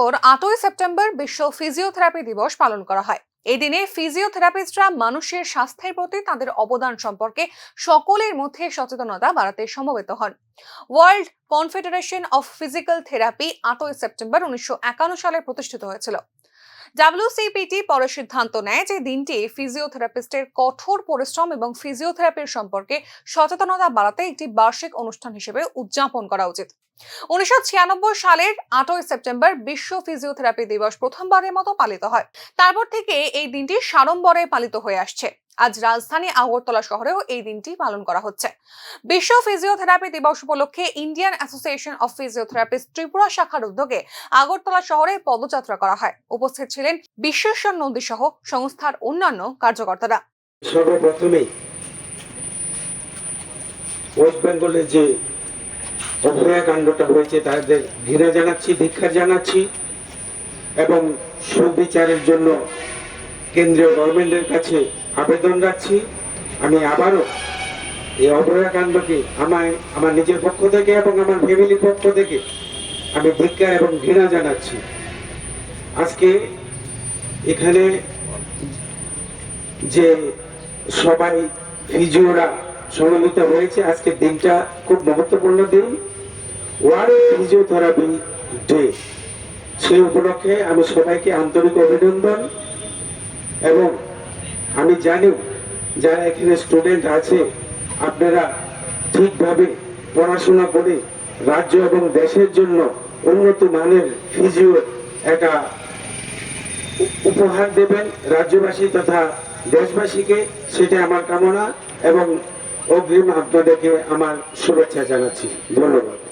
বছর আটই সেপ্টেম্বর বিশ্ব ফিজিওথেরাপি দিবস পালন করা হয়। এই দিনে ফিজিওথেরাপিস্টরা মানুষের স্বাস্থ্যের প্রতি তাদের অবদান সম্পর্কে সকলের মধ্যে সচেতনতা বাড়াতে সমবেত হন। World Confederation of Physical Therapy আটই সেপ্টেম্বর উনিশশো একান্ন সালে প্রতিষ্ঠিত হয়েছিল। ডাব্লিউসিপিটি পরে সিদ্ধান্ত নেয় যে দিনটি ফিজিওথেরাপিস্টের কঠোর পরিশ্রম এবং ফিজিওথেরাপির সম্পর্কে সচেতনতা বাড়াতে একটি বার্ষিক অনুষ্ঠান হিসেবে উদযাপন করা উচিত। উনিশশো ছিয়ানব্বই সালের আটই সেপ্টেম্বর বিশ্ব ফিজিওথেরাপি দিবস প্রথমবারের মতো পালিত হয়। তারপর থেকে এই দিনটি সাড়ম্বরে পালিত হয়ে আসছে। আজ রাজধানী আগরতলা শহরেও এই দিনটি পালন করা হচ্ছে। বিশ্ব ফিজিওথেরাপি দিবস উপলক্ষে Indian Association of Physiotherapist Tripura শাখার উদ্যোগে আগরতলা শহরে পদযাত্রা করা হয়। উপস্থিত ছিলেন বিশ্বেশ্বর নন্দী সহ সংস্থার অন্যান্য কার্যকর্তারা। সর্বপ্রথমেই ওয়েস্ট বেঙ্গলে যে অভয়াকাণ্ডটা হয়েছে, তাদের ঘৃণা জানাচ্ছি ধিক্ষা জানাচ্ছি এবং সুবিচারের জন্য কেন্দ্রীয় গভর্নমেন্টের কাছে আবেদন রাখছি। আমি আবারও এই অভয়াকাণ্ডকে আমায় আমার নিজের পক্ষ থেকে এবং আমার ফ্যামিলির পক্ষ থেকে আমি ধিক্ষা এবং ঘৃণা জানাচ্ছি। আজকে এখানে যে সবাই ফিজিওরা সমন্বিত হয়েছে, আজকে দিনটা খুব মহত্বপূর্ণ দিন। ওয়ার্ল্ড ফিজিওথেরাপি ডে সেই উপলক্ষে আমি সবাইকে আন্তরিক অভিনন্দন। এবং আমি জানি যারা এখানে স্টুডেন্ট আছে, আপনারা ঠিকভাবে পড়াশোনা করে রাজ্য এবং দেশের জন্য উন্নত মানের ফিজিও একটা উপহার দেবেন রাজ্যবাসী তথা দেশবাসীকে, সেটা আমার কামনা এবং অগ্রিম আপনাদেরকে আমার শুভেচ্ছা জানাচ্ছি। ধন্যবাদ।